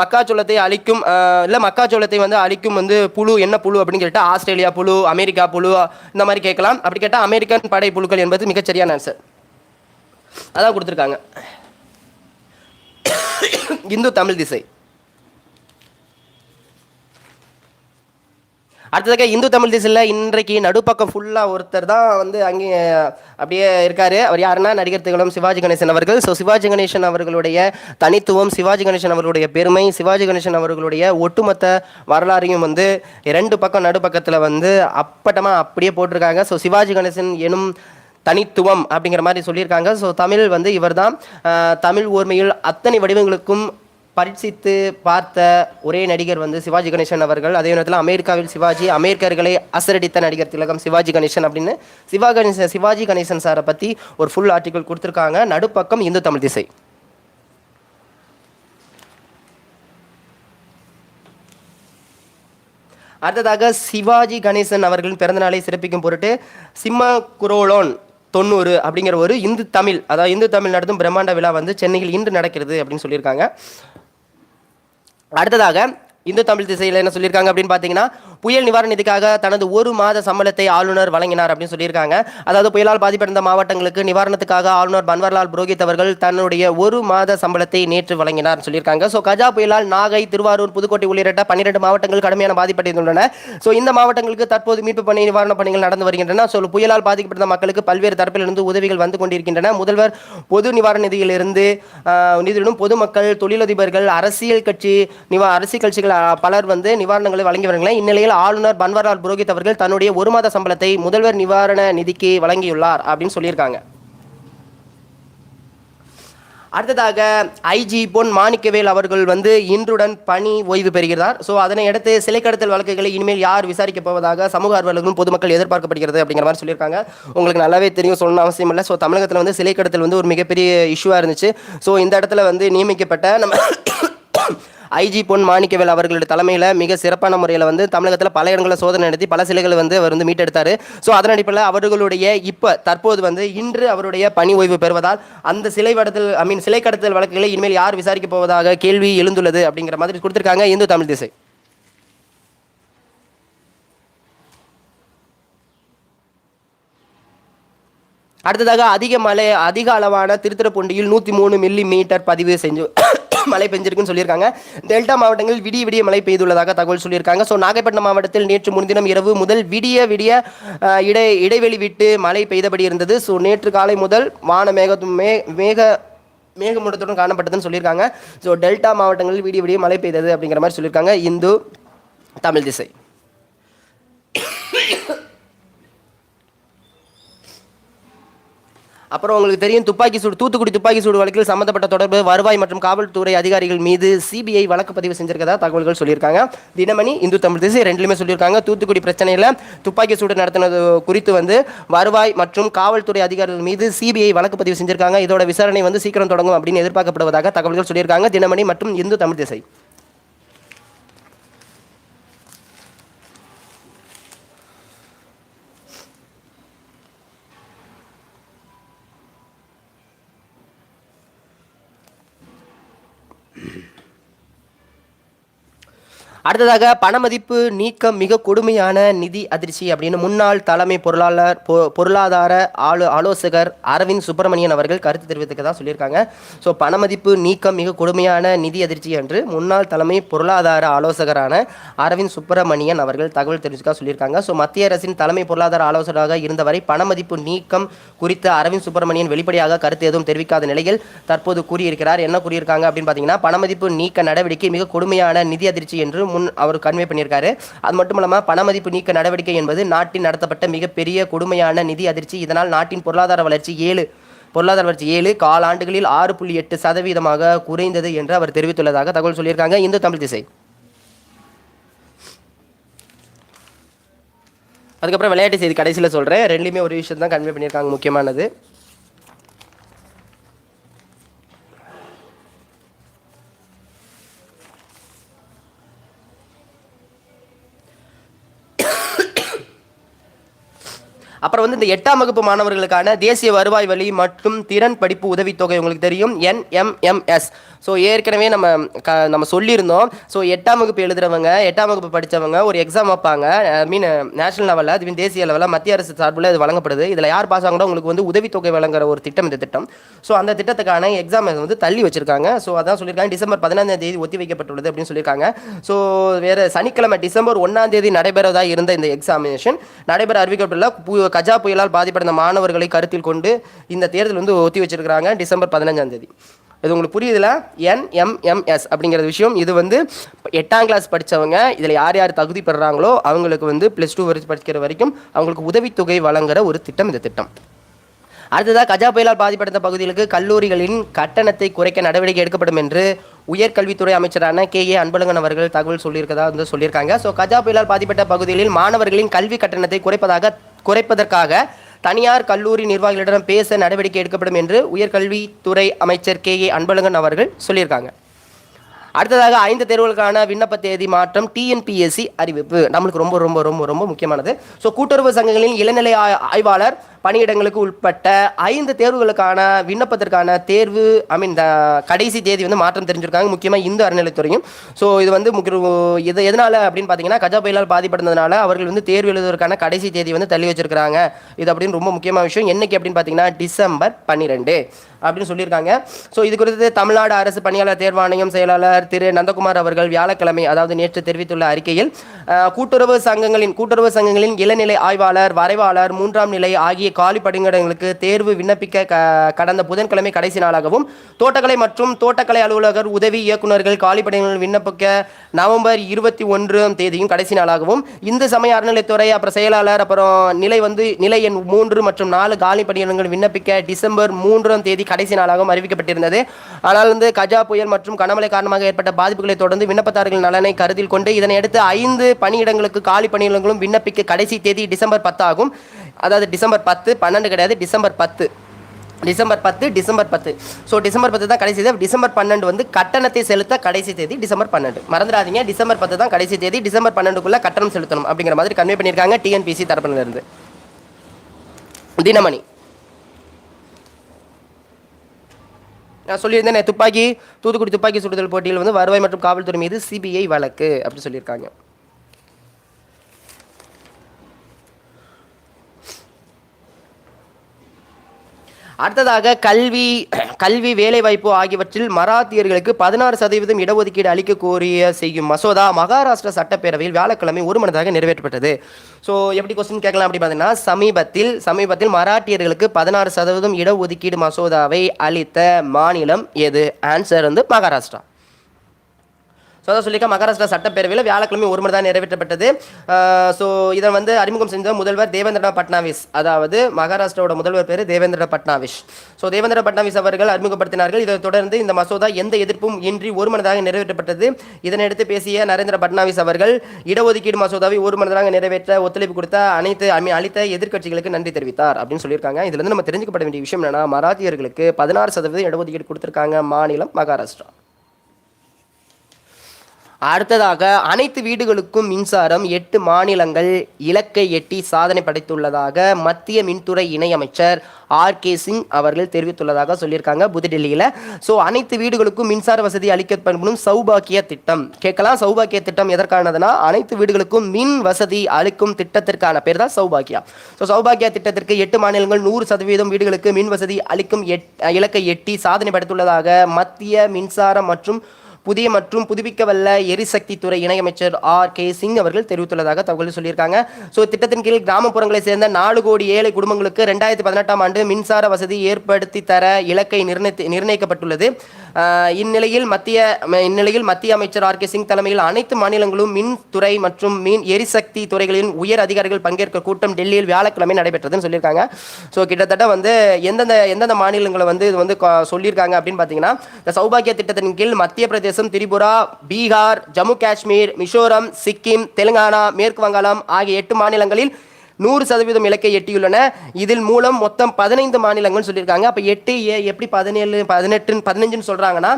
A: மக்காச்சோளத்தை அழிக்கும் இல்லை மக்காச்சோளத்தை வந்து அழிக்கும் வந்து புழு என்ன புழு அப்படின்னு கேட்டால் ஆஸ்திரேலியா புழு அமெரிக்கா புழு இந்த மாதிரி கேட்கலாம். அப்படி கேட்டால் அமெரிக்கன் படை புழுக்கள் என்பது மிகச்சரியான ஆன்சர் அதான் கொடுத்துருக்காங்க. இந்து தமிழ் திசை. அடுத்ததாக இந்து தமிழ் திசையில் இன்றைக்கு நடுப்பக்கம் ஃபுல்லாக ஒருத்தர் தான் வந்து அங்கே அப்படியே இருக்காரு. அவர் யாருன்னா? நடிகர் திகழும் சிவாஜி கணேசன் அவர்கள். ஸோ சிவாஜி கணேசன் அவர்களுடைய தனித்துவம் சிவாஜி கணேசன் அவர்களுடைய பெருமை சிவாஜி கணேசன் அவர்களுடைய ஒட்டுமொத்த வரலாறையும் வந்து இரண்டு பக்கம் நடுப்பக்கத்தில் வந்து அப்பட்டமாக அப்படியே போட்டிருக்காங்க. ஸோ சிவாஜி கணேசன் எனும் தனித்துவம் அப்படிங்கிற மாதிரி சொல்லியிருக்காங்க. ஸோ தமிழ் வந்து இவர்தான். தான் தமிழ் ஓர்மையில் அத்தனை வடிவங்களுக்கும் பரீட்சித்து பார்த்த ஒரே நடிகர் வந்து சிவாஜி கணேசன் அவர்கள். அதே நேரத்தில் அமெரிக்காவில் சிவாஜி அமெரிக்கர்களை அசரடித்த நடிகர் திலகம் சிவாஜி கணேசன் அப்படின்னு சிவா கணேசன் சிவாஜி கணேசன் சாரை பற்றி ஒரு ஃபுல் ஆர்டிக்கல் கொடுத்துருக்காங்க. நடுப்பக்கம் இந்து தமிழ் திசை. அடுத்ததாக சிவாஜி கணேசன் அவர்களின் பிறந்தநாளை சிறப்பிக்கும் பொருட்டு சிம்ம குரோலோன் தொண்ணூறு அப்படிங்கிற ஒரு இந்து தமிழ் அதாவது இந்து தமிழ் நடத்தும் பிரம்மாண்ட விழா வந்து சென்னையில் இன்று நடக்கிறது அப்படின்னு சொல்லியிருக்காங்க. அடுத்ததாக இந்து தமிழ் திசையில் என்ன சொல்லியிருக்காங்க அப்படின்னு பார்த்தீங்கன்னா புயல் நிவாரண நிதிக்காக தனது ஒரு மாத சம்பளத்தை ஆளுநர் வழங்கினார் அப்படின்னு சொல்லியிருக்காங்க. அதாவது புயலால் பாதிப்படைந்த மாவட்டங்களுக்கு நிவாரணத்துக்காக ஆளுநர் பன்வர்லால் புரோஹித் அவர்கள் தன்னுடைய ஒரு மாத சம்பளத்தை நேற்று வழங்கினார் சொல்லியிருக்காங்க. ஸோ கஜா புயலால் நாகை திருவாரூர் புதுக்கோட்டை உள்ளிட்ட பன்னிரெண்டு மாவட்டங்கள் கடுமையான பாதிப்படைந்துள்ளன. ஸோ இந்த மாவட்டங்களுக்கு தற்போது மீட்பு பணி நிவாரணப் பணிகள் நடந்து வருகின்றன. ஸோ புயலால் பாதிக்கப்பட்ட மக்களுக்கு பல்வேறு தரப்பிலிருந்து உதவிகள் வந்து கொண்டிருக்கின்றன. முதல்வர் பொது நிவாரண நிதியிலிருந்து நிதியிலும் பொதுமக்கள் தொழிலதிபர்கள் அரசியல் கட்சி நிவா அரசியல் கட்சிகள் பலர் வந்து நிவாரணங்களை வழங்கி வருகிறார்கள். இந்நிலையில் ஆளுநர் பன்வாரிலால் புரோஹித் அவர்கள் தன்னுடைய ஒரு மாத சம்பளத்தை முதல்வர் நிவாரண நிதிக்கு வழங்கியுள்ளார் அப்படின்னு சொல்லியிருக்காங்க. அடுத்ததாக ஐஜி பொன் மாணிக்கவேல் அவர்கள் வந்து இன்றுடன் பணி ஓய்வு பெறுகிறார். ஸோ அதனை அடுத்து சிலை கடத்தல் வழக்குகளை இனிமேல் யார் விசாரிக்க போவதாக சமூக ஆர்வலர்களும் பொதுமக்கள் எதிர்பார்க்கப்படுகிறது அப்படிங்கிற மாதிரி சொல்லியிருக்காங்க. உங்களுக்கு நல்லாவே தெரியும் சொல்லணும் அவசியம் இல்லை. ஸோ தமிழகத்தில் வந்து சிலை கடத்தல் வந்து ஒரு மிகப்பெரிய இஷ்யூவாக இருந்துச்சு. ஸோ இந்த இடத்துல வந்து நியமிக்கப்பட்ட நம்ம ஐஜி பொன் மாணிக்கவேல் அவர்களுடைய தலைமையில் மிக சிறப்பான முறையில் வந்து தமிழகத்தில் பல இடங்களில் சோதனை நடத்தி பல சிலைகளை வந்து அவர் வந்து மீட்டெடுத்தார். ஸோ அதன் அடிப்படையில் அவர்களுடைய இப்போ தற்போது வந்து இன்று அவருடைய பணி ஓய்வு பெறுவதால் அந்த சிலை கடத்தல் ஐ மீன் சிலை கடத்தல் வழக்குகளை இனிமேல் யார் விசாரிக்க போவதாக கேள்வி எழுந்துள்ளது அப்படிங்கிற மாதிரி கொடுத்துருக்காங்க இந்து தமிழ் திசை. அடுத்ததாக அதிக மழை அதிக அளவான திருத்துறைப்பூண்டியில் நூற்றி மூணு மில்லி மீட்டர் பதிவு செஞ்சு மழை பெஞ்சிருக்குன்னு சொல்லியிருக்காங்க. டெல்டா மாவட்டங்களில் விடிய விடிய மழை பெய்துள்ளதாக தகவல் சொல்லியிருக்காங்க. ஸோ நாகப்பட்டினம் மாவட்டத்தில் நேற்று முன்தினம் இரவு முதல் விடிய விடிய இடை இடைவெளி விட்டு மழை பெய்தபடி இருந்தது. ஸோ நேற்று காலை முதல் வான மேக மே மேக மேகமூட்டத்துடன் காணப்பட்டதுன்னு சொல்லியிருக்காங்க. ஸோ டெல்டா மாவட்டங்களில் விடிய விடிய மழை பெய்தது அப்படிங்கிற மாதிரி சொல்லியிருக்காங்க. இந்து தமிழ் திசை. அப்புறம் உங்களுக்கு தெரியும் துப்பாக்கி சூடு தூத்துக்குடி துப்பாக்கி சூடு வழக்கில் சம்பந்தப்பட்ட தொடர்பு வருவாய் மற்றும் காவல்துறை அதிகாரிகள் மீது சிபிஐ வழக்கு பதிவு செஞ்சிருக்கதா தகவல்கள் சொல்லியிருக்காங்க. தினமணி இந்து தமிழ் திசை ரெண்டுலையுமே சொல்லியிருக்காங்க. தூத்துக்குடி பிரச்சனையில் துப்பாக்கி சூடு நடத்தினது குறித்து வந்து வருவாய் மற்றும் காவல்துறை அதிகாரிகள் மீது சிபிஐ வழக்கு பதிவு செஞ்சிருக்காங்க. இதோட விசாரணை வந்து சீக்கிரம் தொடங்கும் அப்படின்னு எதிர்பார்க்கப்படுவதாக தகவல்கள் சொல்லியிருக்காங்க. தினமணி மற்றும் இந்து தமிழ் திசை. அடுத்ததாக பணமதிப்பு நீக்கம் மிக கொடுமையான நிதி அதிர்ச்சி அப்படின்னு முன்னாள் தலைமை பொருளாளர் பொ- பொருளாதார ஆலோ ஆலோசகர் அரவிந்த் சுப்பிரமணியன் அவர்கள் கருத்து தெரிவித்துக்கதா சொல்லியிருக்காங்க. ஸோ பணமதிப்பு நீக்கம் மிக கொடுமையான நிதி அதிர்ச்சி என்று முன்னாள் தலைமை பொருளாதார ஆலோசகரான அரவிந்த் சுப்பிரமணியன் அவர்கள் தகவல் தெரிவித்துக்கா சொல்லியிருக்காங்க. ஸோ மத்திய அரசின் தலைமை பொருளாதார ஆலோசகராக இருந்தவரை பணமதிப்பு நீக்கம் குறித்து அரவிந்த் சுப்பிரமணியன் வெளிப்படையாக கருத்து எதுவும் தெரிவிக்காத நிலையில் தற்போது கூறியிருக்கிறார். என்ன கூறியிருக்காங்க அப்படின்னு பார்த்தீங்கன்னா பணமதிப்பு நீக்க நடவடிக்கை மிக கொடுமையான நிதி அதிர்ச்சி என்று முன் அவர் கன்வே பண்ணியிருக்காரு. அது மட்டும் இல்லாமல் பணமதிப்பு நீக்க நடவடிக்கை என்பது நாட்டின் நடத்தப்பட்ட மிகப்பெரிய கொடுமையான நிதி அதிர்ச்சி. இதனால் நாட்டின் பொருளாதார வளர்ச்சி ஏழு பொருளாதார வளர்ச்சி ஏழு காலாண்டுகளில் ஆறு புள்ளி எட்டு சதவீதமாக குறைந்தது என்று அவர் தெரிவித்துள்ளதாக தகவல் சொல்லியிருக்காங்க. இந்து தமிழ் திசை. அதுக்கப்புறம் விளையாட்டு செய்தி கடைசியில் சொல்கிறேன் ரெண்டுலேயுமே ஒரு விஷயம் தான் கன்வே பண்ணியிருக்காங்க. முக்கியமானது. அப்புறம் வந்து இந்த எட்டாம் வகுப்பு மாணவர்களுக்கான தேசிய வருவாய் வழி மற்றும் திறன் படிப்பு உதவித்தொகை உங்களுக்கு தெரியும் என்எம்எம்எஸ் ஸோ ஏற்கனவே நம்ம க நம்ம சொல்லியிருந்தோம். ஸோ எட்டாம் வகுப்பு எழுதுறவங்க எட்டாம் வகுப்பு படித்தவங்க ஒரு எக்ஸாம் வைப்பாங்க. ஐ மீன் நேஷனல் லெவலில் அது மீன் தேசிய லெவலில் மத்திய அரசு சார்பில் இது வழங்கப்படுது. இதில் யார் பாஸ் ஆகணும் உங்களுக்கு வந்து உதவித்தொகை வழங்குற ஒரு திட்டம் இந்த திட்டம். ஸோ அந்த திட்டத்துக்கான எக்ஸாம் வந்து தள்ளி வச்சிருக்காங்க. ஸோ அதான் சொல்லியிருக்காங்க. டிசம்பர் பதினாந்தாம் தேதி ஒத்தி வைக்கப்பட்டுள்ளது அப்படின்னு சொல்லியிருக்காங்க. ஸோ வேறு சனிக்கிழமை டிசம்பர் ஒன்றாம் தேதி நடைபெறதாக இருந்த இந்த எக்ஸாமினேஷன் நடைபெற அறிவிக்கப்பட்டுள்ள பு- கஜா புயலால் பாதிப்படைந்த மாணவர்களை கருத்தில் கொண்டு இந்த தேர்தல் வந்து ஒத்தி வச்சிருக்கிறாங்க டிசம்பர் பதினஞ்சாம் தேதி. இது உங்களுக்கு புரியுதுல? என்எம்எம்எஸ் அப்படிங்கிற விஷயம். இது வந்து எட்டாம் கிளாஸ் படித்தவங்க இதில் யார் யார் தகுதி பெறுறாங்களோ அவங்களுக்கு வந்து ப்ளஸ் டூ வரைக்கும் படிக்கிற வரைக்கும் அவங்களுக்கு உதவித்தொகை வழங்குற ஒரு திட்டம் இந்த திட்டம். அடுத்ததாக கஜா புயலால் பாதிப்படைந்த பகுதிகளுக்கு கல்லூரிகளின் கட்டணத்தை குறைக்க நடவடிக்கை எடுக்கப்படும் என்று உயர்கல்வித்துறை அமைச்சரான கே. ஏ. அன்பழகன் அவர்கள் தகவல் சொல்லியிருக்கதா வந்து சொல்லியிருக்காங்க. ஸோ கஜா புயலால் பாதிப்பட்ட பகுதிகளில் மாணவர்களின் கல்வி கட்டணத்தை குறைப்பதாக குறைப்பதற்காக தனியார் கல்லூரி நிர்வாகிகளிடம் பேச நடவடிக்கை எடுக்கப்படும் என்று உயர்கல்வித்துறை அமைச்சர் கே ஏ அன்பழகன் அவர்கள் சொல்லியிருக்காங்க. அடுத்ததாக ஐந்து தேர்வுகளுக்கான விண்ணப்ப தேதி மாற்றம் டிஎன்பிஎஸ்சி அறிவிப்பு. நம்மளுக்கு ரொம்ப ரொம்ப ரொம்ப ரொம்ப முக்கியமானது. ஸோ கூட்டுறவு சங்கங்களின் இளநிலை ஆய்வாளர் பணியிடங்களுக்கு உட்பட்ட ஐந்து தேர்வுகளுக்கான விண்ணப்பத்திற்கான தேர்வு ஐ மீன் கடைசி தேதி வந்து மாற்றம் தெரிஞ்சிருக்காங்க. முக்கியமாக இந்து அறநிலைத்துறையும் ஸோ இது வந்து முக்கிய இது எதனால அப்படின்னு பார்த்தீங்கன்னா கஜா புயலால் பாதிப்படைந்ததுனால அவர்கள் வந்து தேர்வு எழுதுவதற்கான கடைசி தேதி வந்து தள்ளி வச்சிருக்காங்க இது அப்படின்னு ரொம்ப முக்கியமான விஷயம். என்னைக்கு அப்படின்னு பார்த்தீங்கன்னா டிசம்பர் பன்னிரெண்டு அப்படின்னு சொல்லியிருக்காங்க. ஸோ இது குறித்து தமிழ்நாடு அரசு பணியாளர் தேர்வாணையம் செயலாளர் திரு நந்தகுமார் அவர்கள் வியாழக்கிழமை அதாவது நேற்று தெரிவித்துள்ள அறிக்கையில் கூட்டுறவு சங்கங்களின் கூட்டுறவு சங்கங்களின் இளநிலை ஆய்வாளர் வரைவாளர் மூன்றாம் நிலை ஆகிய காலி பணியிடங்களுக்கு தேர்வு விண்ணப்பிக்க க- கடந்த புதன்கிழமை கடைசி நாளாகவும் தோட்டக்கலை மற்றும் தோட்டக்கலை அலுவலகர் உதவி இயக்குநர்கள் காலி பணியிடங்கள் விண்ணப்பிக்க நவம்பர் இருபத்தி ஒன்றாம் தேதியும் கடைசி நாளாகவும் இந்து சமய அறநிலைத்துறை அப்புறம் செயலாளர் அப்புறம் நிலை வந்து நிலை எண் மூன்று மற்றும் நாலு காலி பணியிடங்கள் விண்ணப்பிக்க டிசம்பர் மூன்றாம் தேதி கடைசி நாளாகவும் அறிவிக்கப்பட்டிருந்தது. ஆனால் வந்து கஜா புயல் மற்றும் கனமழை காரணமாக ஏற்பட்ட பாதிப்புகளை தொடர்ந்து விண்ணப்பதாரர்கள் நலனை கருத்தில் கொண்டு இதனையடுத்து ஐந்து பணியிடங்களுக்கு காலி பணியிடங்களும் விண்ணப்பிக்க கடைசி தேதி டிசம்பர் பத்தாகும். அதாவது டிசம்பர் பத்து பன்னெண்டு கிடையாது டிசம்பர் பத்து. டிசம்பர் பத்து டிசம்பர் பத்து. ஸோ டிசம்பர் பத்து தான் கடைசி தேதி. டிசம்பர் பன்னெண்டு வந்து கட்டணத்தை செலுத்த கடைசி தேதி டிசம்பர் பன்னெண்டு. மறந்துடாதீங்க. டிசம்பர் பத்து தான் கடைசி தேதி. டிசம்பர் பன்னெண்டுக்குள்ள கட்டணம் செலுத்தணும் அப்படிங்கிற மாதிரி கன்வே பண்ணியிருக்காங்க டிஎன்பிசி தரப்பிலிருந்து. தினமணி. நான் சொல்லியிருந்தேன் துப்பாக்கி தூத்துக்குடி துப்பாக்கி சுடுதல் போட்டியில் வந்து வருவாய் மற்றும் காவல்துறை மீது சிபிஐ வழக்கு அப்படி சொல்லியிருக்காங்க. அடுத்ததாக கல்வி கல்வி வேலைவாய்ப்பு ஆகியவற்றில் மராத்தியர்களுக்கு பதினாறு சதவீதம் இடஒதுக்கீடு அளிக்க கோரிய செய்யும் மசோதா மகாராஷ்டிரா சட்டப்பேரவையில் வியாழக்கிழமை ஒருமனதாக நிறைவேற்றப்பட்டது. ஸோ எப்படி கொஸ்டின் கேட்கலாம் அப்படி பார்த்தீங்கன்னா சமீபத்தில் சமீபத்தில் மராட்டியர்களுக்கு பதினாறு சதவீதம் இடஒதுக்கீடு மசோதாவை அளித்த மாநிலம் எது? ஆன்சர் வந்து மகாராஷ்டிரா. ஸோ அதான் சொல்லிக்க மகாராஷ்டிரா சட்டப்பேரவையில் வியாழக்கிழமை ஒரு முறை தான் நிறைவேற்றப்பட்டது ஸோ இதை வந்து அறிமுகம் செஞ்ச முதல்வர் தேவேந்திர பட்னாவிஸ். அதாவது மகாராஷ்டிராவோட முதல்வர் பேர் தேவேந்திர பட்னாவிஸ். ஸோ தேவேந்திர பட்னாவிஸ் அவர்கள் அறிமுகப்படுத்தினார்கள். இதை தொடர்ந்து இந்த மசோதா எந்த எதிர்ப்பும் இன்றி ஒரு மனதாக நிறைவேற்றப்பட்டது. இதனையடுத்து பேசிய நரேந்திர பட்னாவிஸ் அவர்கள் இடஒதுக்கீடு மசோதாவை ஒரு மனதாக நிறைவேற்ற ஒத்துழைப்பு கொடுத்த அனைத்து அமை அளித்த எதிர்க்கட்சிகளுக்கு நன்றி தெரிவித்தார் அப்படின்னு சொல்லியிருக்காங்க. இதுலேருந்து நம்ம தெரிஞ்சுக்கப்பட வேண்டிய விஷயம் என்னன்னா மராத்தியர்களுக்கு பதினாறு சதவீதம் இடஒதுக்கீடு கொடுத்துருக்காங்க மாநிலம் மகாராஷ்டிரா. அடுத்ததாக அனைத்து வீடுகளுக்கும் மின்சாரம் எட்டு மாநிலங்கள் இலக்கை எட்டி சாதனை படைத்துள்ளதாக மத்திய மின்துறை இணையமைச்சர் ஆர் கே சிங் அவர்கள் தெரிவித்துள்ளதாக சொல்லியிருக்காங்க புதுடெல்லியில். ஸோ அனைத்து வீடுகளுக்கும் மின்சார வசதி அளிக்கப்படும் சௌபாக்கிய திட்டம். கேட்கலாம் சௌபாக்கிய திட்டம் எதற்கானதுன்னா அனைத்து வீடுகளுக்கும் மின் வசதி அளிக்கும் திட்டத்திற்கான பேர் தான் சௌபாக்கியா. ஸோ சௌபாக்கியா திட்டத்திற்கு எட்டு மாநிலங்கள் நூறு சதவீதம் வீடுகளுக்கு மின் வசதி அளிக்கும் எட் இலக்கை எட்டி சாதனை படைத்துள்ளதாக மத்திய மின்சாரம் மற்றும் புதிய மற்றும் புதுப்பிக்கவல்ல எரிசக்தி துறை இணையமைச்சர் ஆர் கே சிங் அவர்கள் தெரிவித்துள்ளதாக தகவல் சொல்லியிருக்காங்க. ஸோ திட்டத்தின் கீழ் கிராமப்புறங்களை சேர்ந்த நாலு கோடி ஏழை குடும்பங்களுக்கு ரெண்டாயிரத்தி பதினெட்டாம் ஆண்டு மின்சார வசதி ஏற்படுத்தி தர இலக்கை நிர்ணயித்து நிர்ணயிக்கப்பட்டுள்ளது. இந்நிலையில் மத்திய இந்நிலையில் மத்திய அமைச்சர் ஆர் கே சிங் தலைமையில் அனைத்து மாநிலங்களும் மின்துறை மற்றும் மின் எரிசக்தி துறைகளின் உயர் அதிகாரிகள் பங்கேற்க கூட்டம் டெல்லியில் வியாழக்கிழமை நடைபெற்றதுன்னு சொல்லியிருக்காங்க. ஸோ கிட்டத்தட்ட வந்து எந்தெந்த எந்தெந்த மாநிலங்களை வந்து இது வந்து சொல்லியிருக்காங்க அப்படின்னு பார்த்தீங்கன்னா இந்த சௌபாக்கிய திட்டத்தின் கீழ் மத்திய பிரதேசம் திரிபுரா பீகார் ஜம்மு காஷ்மீர் மிசோரம் சிக்கிம் தெலுங்கானா மேற்கு வங்காளம் ஆகிய எட்டு மாநிலங்களில் நூறு சதவீதம் இலக்கை எட்டியுள்ளன. இதில் மூலம் மொத்தம் பதினைந்து மாநிலங்கள் சொல்லியிருக்காங்க. அப்போ எட்டு ஏ எப்படி பதினேழு பதினெட்டு பதினஞ்சுன்னு சொல்கிறாங்கன்னா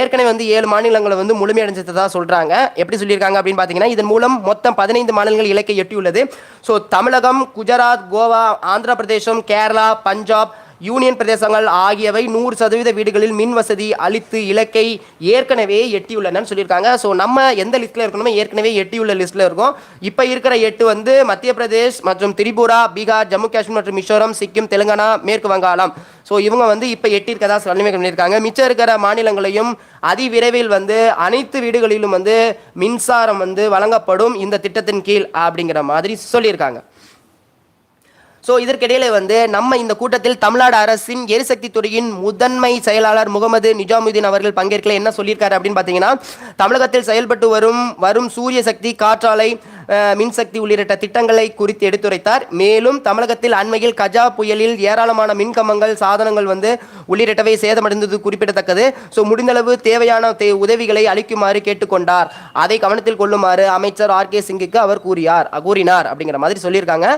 A: ஏற்கனவே வந்து ஏழு மாநிலங்களை வந்து முழுமையடைஞ்சதாக சொல்கிறாங்க எப்படி சொல்லியிருக்காங்க அப்படின்னு பார்த்தீங்கன்னா இதன் மூலம் மொத்தம் பதினைந்து மாநிலங்கள் இலக்கை எட்டியுள்ளது. ஸோ தமிழகம் குஜராத் கோவா ஆந்திர பிரதேசம் கேரளா பஞ்சாப் யூனியன் பிரதேசங்கள் ஆகியவை நூறு சதவீத வீடுகளில் மின் வசதி அளித்து இலக்கை ஏற்கனவே எட்டியுள்ளனன்னு சொல்லியிருக்காங்க. ஸோ நம்ம எந்த லிஸ்ட்டில் இருக்கணுமோ ஏற்கனவே எட்டியுள்ள லிஸ்ட்டில் இருக்கோம். இப்போ இருக்கிற எட்டு வந்து மத்திய பிரதேஷ் மற்றும் திரிபுரா பீகார் ஜம்மு காஷ்மீர் மற்றும் மிசோரம் சிக்கிம் தெலுங்கானா மேற்கு வங்காளம். ஸோ இவங்க வந்து இப்போ எட்டியிருக்கதா சொல்லி பண்ணியிருக்காங்க. மிச்சம் இருக்கிற மாநிலங்களையும் அதிவிரைவில் வந்து அனைத்து வீடுகளிலும் வந்து மின்சாரம் வந்து வழங்கப்படும் இந்த திட்டத்தின் கீழ் அப்படிங்கிற மாதிரி சொல்லியிருக்காங்க. ஸோ இதற்கிடையில வந்து நம்ம இந்த கூட்டத்தில் தமிழ்நாடு அரசின் எரிசக்தி துறையின் முதன்மை செயலாளர் முகமது நிஜாமுதீன் அவர்கள் பங்கேற்கல என்ன சொல்லியிருக்காரு அப்படின்னு பார்த்தீங்கன்னா தமிழகத்தில் செயல்பட்டு வரும் வரும் சூரிய சக்தி காற்றாலை மின்சக்தி உள்ளிட்ட திட்டங்களை குறித்து எடுத்துரைத்தார். மேலும் தமிழகத்தில் அண்மையில் கஜா புயலில் ஏராளமான மின்கம்பங்கள் சாதனங்கள் வந்து உள்ளிட்டவை சேதமடைந்தது குறிப்பிடத்தக்கது. ஸோ முடிந்தளவு தேவையான உதவிகளை அளிக்குமாறு கேட்டுக்கொண்டார். அதை கவனத்தில் கொள்ளுமாறு அமைச்சர் ஆர் கே சிங்குக்கு அவர் கூறியார் கூறினார் அப்படிங்கிற மாதிரி சொல்லியிருக்காங்க.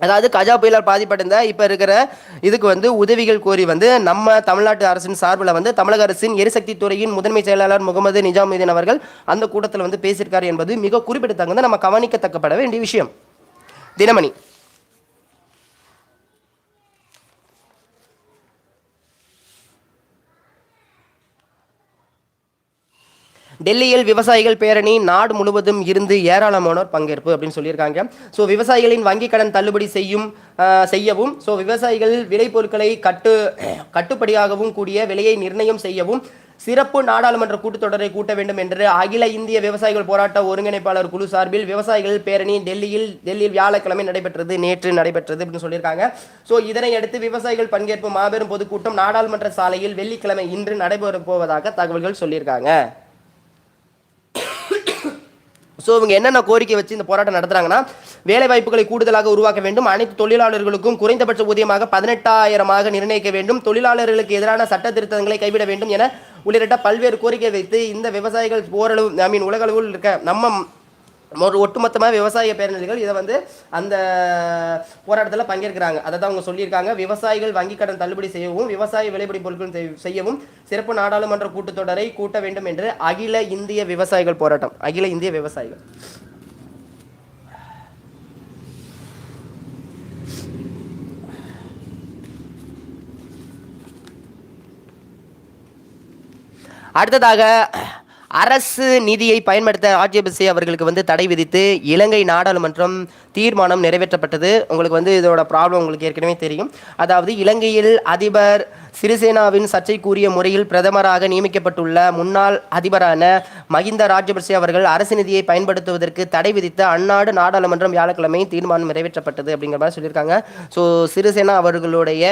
A: அதாவது கஜா புயலால் பாதிப்படைந்த இப்போ இருக்கிற இதுக்கு வந்து உதவிகள் கோரி வந்து நம்ம தமிழ்நாட்டு அரசின் சார்பில் வந்து தமிழக அரசின் எரிசக்தி துறையின் முதன்மை செயலாளர் முகமது நிஜாமுதீன் அவர்கள் அந்த கூட்டத்தில் வந்து பேசியிருக்காரு என்பது மிக குறிப்பிடத்தக்கது நம்ம கவனிக்கத்தக்கப்பட வேண்டிய விஷயம். தினமணி. டெல்லியில் விவசாயிகள் பேரணி நாடு முழுவதும் இருந்து ஏராளமானோர் பங்கேற்பு அப்படின்னு சொல்லியிருக்காங்க. ஸோ விவசாயிகளின் வங்கிக் கடன் தள்ளுபடி செய்யும் செய்யவும் ஸோ விவசாயிகள் விளைபொருட்களை கட்டு கட்டுப்படியாகவும் கூடிய விலையை நிர்ணயம் செய்யவும் சிறப்பு நாடாளுமன்ற கூட்டத்தொடரை கூட்ட வேண்டும் என்று அகில இந்திய விவசாயிகள் போராட்ட ஒருங்கிணைப்பாளர் குழு சார்பில் விவசாயிகள் பேரணி டெல்லியில் டெல்லியில் வியாழக்கிழமை நடைபெற்றது நேற்று நடைபெற்றது அப்படின்னு சொல்லியிருக்காங்க. ஸோ இதனையடுத்து விவசாயிகள் பங்கேற்பு மாபெரும் பொதுக்கூட்டம் நாடாளுமன்ற சாலையில் வெள்ளிக்கிழமை இன்று நடைபெறப் போவதாக தகவல்கள் சொல்லியிருக்காங்க. ஸோ இவங்க என்னென்ன கோரிக்கை வச்சு இந்த போராட்டம் நடத்துகிறாங்கன்னா வேலை வாய்ப்புகளை கூடுதலாக உருவாக்க வேண்டும் அனைத்து தொழிலாளர்களுக்கும் குறைந்தபட்ச ஊதியமாக பதினெட்டாயிரமாக நிர்ணயிக்க வேண்டும் தொழிலாளர்களுக்கு எதிரான சட்ட திருத்தங்களை கைவிட வேண்டும் என உள்ளிட்ட பல்வேறு கோரிக்கை வைத்து இந்த விவசாயிகள் ஓரளவு ஐ மீன் உலகளவில் இருக்க நம்ம ஒரு ஒட்டுமொத்தமாக விவசாய பேரணிகள் இதை வந்து அந்த போராட்டத்தில் பங்கேற்கிறாங்க. அதை தான் அவங்க சொல்லியிருக்காங்க. விவசாயிகள் வங்கிக் கடன் தள்ளுபடி செய்யவும் விவசாய விளைபடி பொருட்கள் செய்யவும் சிறப்பு நாடாளுமன்ற கூட்டத்தொடரை கூட்ட வேண்டும் என்று அகில இந்திய விவசாயிகள் போராட்டம். அகில இந்திய விவசாயிகள். அடுத்ததாக அரசு நிதியை பயன்படுத்த ராஜ்யபக்சே அவர்களுக்கு வந்து தடை விதித்து இலங்கை நாடாளுமன்றம் தீர்மானம் நிறைவேற்றப்பட்டது. உங்களுக்கு வந்து இதோட ப்ராப்ளம் உங்களுக்கு ஏற்கனவே தெரியும். அதாவது இலங்கையில் அதிபர் சிறிசேனாவின் சர்ச்சைக்குரிய முறையில் பிரதமராக நியமிக்கப்பட்டுள்ள முன்னாள் அதிபரான மகிந்த ராஜபக்சே அவர்கள் அரசு நிதியை பயன்படுத்துவதற்கு தடை விதித்த அந்நாடு நாடாளுமன்றம் வியாழக்கிழமை தீர்மானம் நிறைவேற்றப்பட்டது அப்படிங்கிற மாதிரி சொல்லியிருக்காங்க. ஸோ சிறிசேனா அவர்களுடைய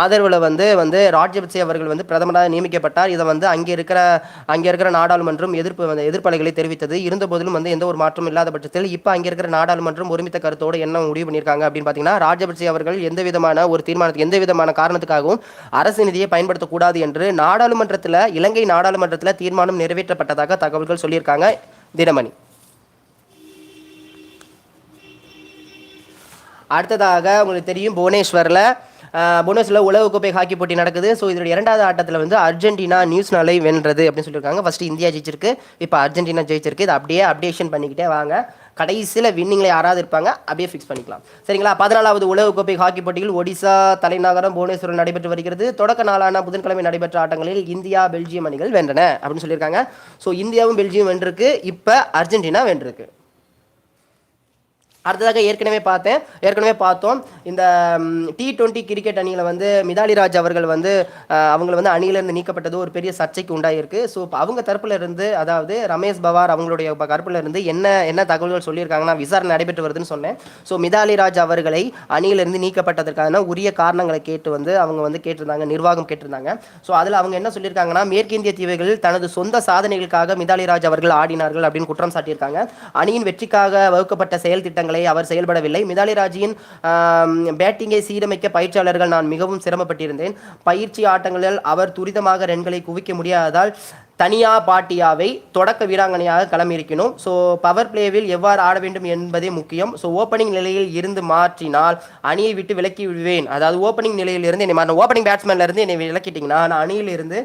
A: ஆதரவில் வந்து வந்து ராஜபக்சே அவர்கள் வந்து பிரதமராக நியமிக்கப்பட்டார். இதை வந்து அங்கே இருக்கிற அங்கே இருக்கிற நாடாளுமன்றம் எதிர்ப்பு வந்து எதிர்ப்பலைகளை தெரிவித்தது. இருந்தபோதிலும் வந்து எந்த ஒரு மாற்றம் இல்லாத பட்சத்தில் இப்போ அங்கே இருக்கிற நாடாளுமன்றம் ஒருமித்த கருத்தோடு என்ன முடிவு பண்ணியிருக்காங்க அப்படின்னு பார்த்தீங்கன்னா ராஜபக்சே அவர்கள் எந்த விதமான ஒரு தீர்மானத்துக்கு எந்த விதமான காரணத்துக்காகவும் அரசு நிதியை பயன்படுத்தக்கூடாது என்று நாடாளுமன்றத்தில் இலங்கை நாடாளுமன்றத்தில் தீர்மானம் நிறைவேற்றப்பட்டதாக தகவல்கள் சொல்லியிருக்காங்க. தினமணி. அடுத்ததாக உங்களுக்கு தெரியும் புவனேஸ்வரில் புவனேஸ்வரில் உலகக்கோப்பை ஹாக்கி போட்டி நடக்குது. ஸோ இதோட இரண்டாவது ஆட்டத்தில் வந்து அர்ஜென்டினா நியூஸ்னாலை வென்றது அப்படின்னு சொல்லியிருக்காங்க. ஃபஸ்ட்டு இந்தியா ஜெயிச்சிருக்கு. இப்போ அர்ஜென்டினா ஜெயிச்சிருக்கு. இது அப்படியே அப்டேஷன் பண்ணிக்கிட்டே வாங்க. கடைசியில் வின்னிங்கில் யாராவது இருப்பாங்க அப்படியே ஃபிக்ஸ் பண்ணிக்கலாம். சரிங்களா? பதினாலாவது உலகக்கோப்பை ஹாக்கி போட்டியில் ஒடிசா தலைநகரம் புவனேஸ்வரம் நடைபெற்று வருகிறது. தொடக்க நாளான புதன்கிழமை நடைபெற்ற ஆட்டங்களில் இந்தியா பெல்ஜியம் அணிகள் வென்றன அப்படின்னு சொல்லியிருக்காங்க. ஸோ இந்தியாவும் பெல்ஜியம் வென்றிருக்கு. இப்போ அர்ஜென்டினா வென்றிருக்கு. அடுத்ததாக ஏற்கனவே பார்த்தேன் ஏற்கனவே பார்த்தோம். இந்த டி டுவெண்ட்டி கிரிக்கெட் அணியில் வந்து மிதாலிராஜ் அவர்கள் வந்து அவங்களை அவங்கள வந்து அணியிலிருந்து நீக்கப்பட்டது ஒரு பெரிய சர்ச்சைக்கு உண்டாயிருக்கு. ஸோ அவங்க தரப்புல இருந்து அதாவது ரமேஷ் பவார் அவங்களுடைய கருப்பில் தரப்புல இருந்து என்ன என்ன தகவல்கள் சொல்லியிருக்காங்கன்னா விசாரணை நடைபெற்று வருதுன்னு சொன்னேன். ஸோ மிதாலிராஜ் அவர்களை அணியிலிருந்து நீக்கப்பட்டதற்கான உரிய காரணங்களை கேட்டு வந்து அவங்க வந்து கேட்டிருந்தாங்க நிர்வாகம் கேட்டிருந்தாங்க. ஸோ அதில் அவங்க என்ன சொல்லியிருக்காங்கன்னா மேற்கிந்திய தீவுகளில் தனது சொந்த சாதனைகளுக்காக மிதாலிராஜ் அவர்கள் ஆடினார்கள் அப்படின்னு குற்றம் சாட்டியிருக்காங்க. அணியின் வெற்றிக்காக வகுக்கப்பட்ட செயல் திட்டங்கள் அவர் செயல்படவில்லை. மிதாலி ராஜியின் பேட்டிங்கை சீரமைக்க பயிற்சியாளர்கள் நான் மிகவும் சிரமப்பட்டிருந்தேன். பயிற்சி ஆட்டங்களில் அவர் துரிதமாக ரன்களை குவிக்க முடியாததால் தனியா பாட்டியாவை தொடக்க வீராங்கனையாக களமிருக்கணும் ஸோ பவர் பிளேவில் எவ்வாறு ஆட வேண்டும் என்பதே முக்கியம். ஸோ ஓப்பனிங் நிலையில் இருந்து மாற்றினால் அணியை விட்டு விலக்கி விடுவேன் அதாவது ஓப்பனிங் நிலையில் இருந்து என்னை மாற்ற ஓப்பனிங் பேட்ஸ்மேன்ல இருந்து என்னை விளக்கிட்டீங்கன்னா நான் அணியிலிருந்து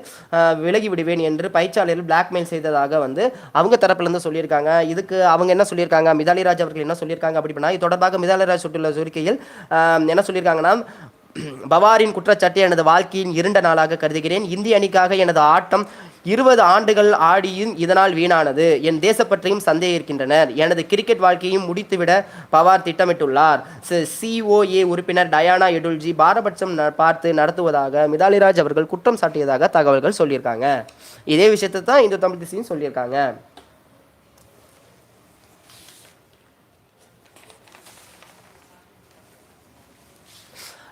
A: விலகி விடுவேன் என்று பயிற்சியாளர்கள் பிளாக்மெயில் செய்ததாக வந்து அவங்க தரப்புலேருந்து சொல்லியிருக்காங்க. இதுக்கு அவங்க என்ன சொல்லியிருக்காங்க? மிதாலிராஜ் அவர்கள் என்ன சொல்லியிருக்காங்க அப்படின்னா இது தொடர்பாக மிதாலிராஜ் சுட்டுள்ள சுருக்கையில் என்ன சொல்லியிருக்காங்கன்னா பவாரின் குற்றச்சாட்டை எனது வாழ்க்கையின் இருண்ட நாளாக கருதுகிறேன். இந்திய அணிக்காக எனது ஆட்டம் இருபது ஆண்டுகள் ஆடியும் இதனால் வீணானது. என் தேசப்பற்றையும் சந்தேகிக்கின்றனர். எனது கிரிக்கெட் வாழ்க்கையும் முடித்துவிட பவார் திட்டமிட்டுள்ளார். சிஓஏ உறுப்பினர் டயானா எடுல்ஜி பாரபட்சம் ந- பார்த்து நடத்துவதாக மிதாலிராஜ் அவர்கள் குற்றம் சாட்டியதாக தகவல்கள் சொல்லியிருக்காங்க. இதே விஷயத்தை தான் இந்து தமிழ் திசையும் சொல்லியிருக்காங்க.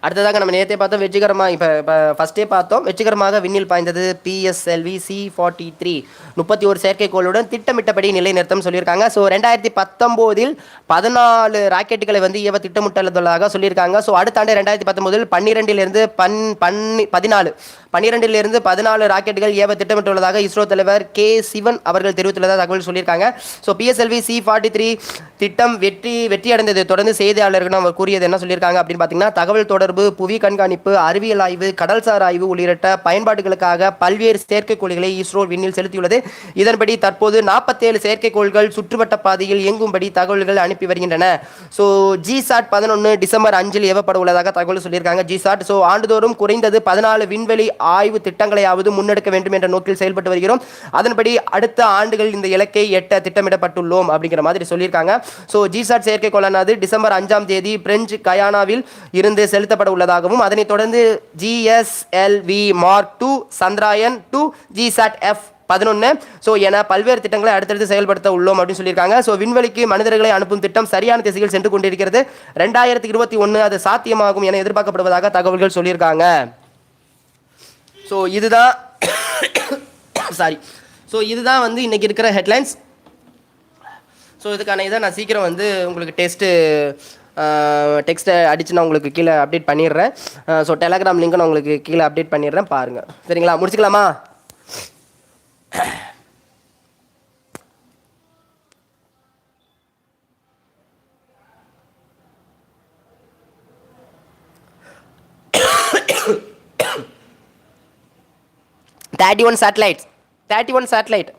A: அடுத்ததாக நம்ம நேற்றே பார்த்தோம் வெற்றிகரமாக இப்போ இப்போ ஃபஸ்ட்டே பார்த்தோம். வெற்றிகரமாக விண்ணில் பாய்ந்தது பிஎஸ்எல்வி சி ஃபார்ட்டி த்ரீ முப்பத்தி ஒரு செயற்கைக்கோளுடன் திட்டமிட்டபடி நிலைநிறுத்தம் சொல்லியிருக்காங்க. ஸோ ரெண்டாயிரத்தி பத்தொம்போதில் பதினாலு ராக்கெட்டுகளை வந்து ஏவ திட்டமிட்டுள்ளதாக சொல்லியிருக்காங்க. ஸோ அடுத்த ஆண்டு ரெண்டாயிரத்தி பத்தொம்போதில் பன்னிரெண்டிலிருந்து பன் பன்னி பதினாலு பன்னிரெண்டிலிருந்து பதினாலு ராக்கெட்டுகள் ஏவ திட்டமிட்டுள்ளதாக இஸ்ரோ தலைவர் கே சிவன் அவர்கள் தெரிவித்துள்ளதாக தகவல் சொல்லியிருக்காங்க. So PSLV C forty three திட்டம் வெற்றி வெற்றி அடைந்ததை தொடர்ந்து செய்தியாளர்கள் அவர் கூறியது என்ன சொல்லியிருக்காங்க அப்படின்னு பார்த்தீங்கன்னா தகவல் தொடர்பு புவி கண்காணிப்பு அறிவியல் ஆய்வு கடல்சார் ஆய்வு உள்ளிட்ட பயன்பாடுகளுக்காக பல்வேறு செயற்கைக்கோள்களை இஸ்ரோ விண்ணில் செலுத்தியுள்ளது. இதன்படி தற்போது நாற்பத்தேழு செயற்கைக்கோள்கள் சுற்றுவட்ட பாதையில் இயங்கும்படி தகவல்கள் அனுப்பி வருகின்றன. ஸோ ஜிசாட் பதினொன்று டிசம்பர் அஞ்சில் ஏவப்பட உள்ளதாக தகவல் சொல்லியிருக்காங்க. ஜிசாட் ஸோ ஆண்டுதோறும் குறைந்தது பதினாலு விண்வெளி ஆய்வு திட்டங்களையாவது முன்னெடுக்க வேண்டும் என்ற நோக்கில் செயல்பட்டு வருகிறோம். அதன்படி அடுத்த ஆண்டுகள் இந்த இலக்கை எட்ட திட்டமிடப்பட்டுள்ளோம் அப்படிங்கிற மாதிரி சொல்லியிருக்காங்க. ஸோ ஜிசாட் செயற்கைக்கோளானது டிசம்பர் அஞ்சாம் தேதி பிரெஞ்சு கயானாவில் இருந்து செலுத்தப்பட உள்ளதாகவும் அதனைத் தொடர்ந்து GSLV mark two Chandrayaan two GSAT F பதினொன்று ஸோ என பல்வேறு திட்டங்களை அடுத்தடுத்து செயல்படுத்த உள்ளோம் அப்படின்னு சொல்லியிருக்காங்க. ஸோ விண்வெளிக்கு மனிதர்களை அனுப்பும் திட்டம் சரியான திசையில் சென்று கொண்டிருக்கிறது. ரெண்டாயிரத்தி இருபத்தி ஒன்று அது சாத்தியமாகும் என எதிர்பார்க்கப்படுவதாக தகவல்கள் சொல்லியிருக்காங்க. ஸோ இதுதான் சாரி ஸோ இதுதான் வந்து இன்றைக்கி இருக்கிற ஹெட்லைன்ஸ் ஸோ இதுக்கான இதை நான் சீக்கிரம் வந்து உங்களுக்கு டெஸ்ட்டு டெக்ஸ்ட்டை அடித்து நான் உங்களுக்கு கீழே அப்டேட் பண்ணிடுறேன். ஸோ டெலகிராம் லிங்க்கை நான் உங்களுக்கு கீழே அப்டேட் பண்ணிடுறேன். பாருங்கள் சரிங்களா? முடிச்சுக்கலாமா? Thirty one satellite thirty one satellite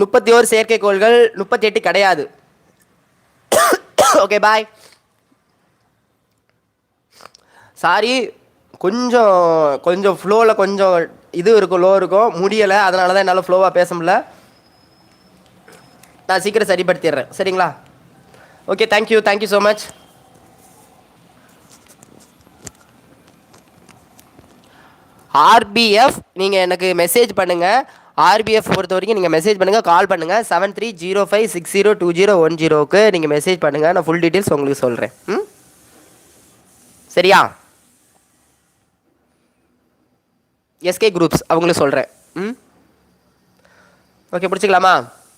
A: முப்பத்தி ஓரு செயற்கைக்கோள்கள் முப்பத்தி எட்டு கிடையாது. ஓகே பாய் சாரி கொஞ்சம் கொஞ்சம் ஃப்ளோவில் கொஞ்சம் இது இருக்கும் லோ இருக்கும். முடியலை அதனால தான் என்னால் ஃப்ளோவாக பேச முடியல. நான் சீக்கிரம் சரிப்படுத்திடுறேன். சரிங்களா? Okay thank you thank you so much RPF நீங்கள் எனக்கு மெசேஜ் பண்ணுங்கள் ஆர்பிஎஃப் பொறுத்த வரைக்கும் நீங்கள் மெசேஜ் பண்ணுங்கள் கால் பண்ணுங்கள் seven three zero five six zero two zero one ஜீரோவுக்கு நீங்கள் மெசேஜ் பண்ணுங்கள் நான் ஃபுல் டீட்டெயில்ஸ் உங்களுக்கு சொல்கிறேன் ம்? சரியா? எஸ்கே குரூப்ஸ் அவங்களுக்கு சொல்கிறேன் ம்? ஓகே பிடிச்சிக்கலாமா?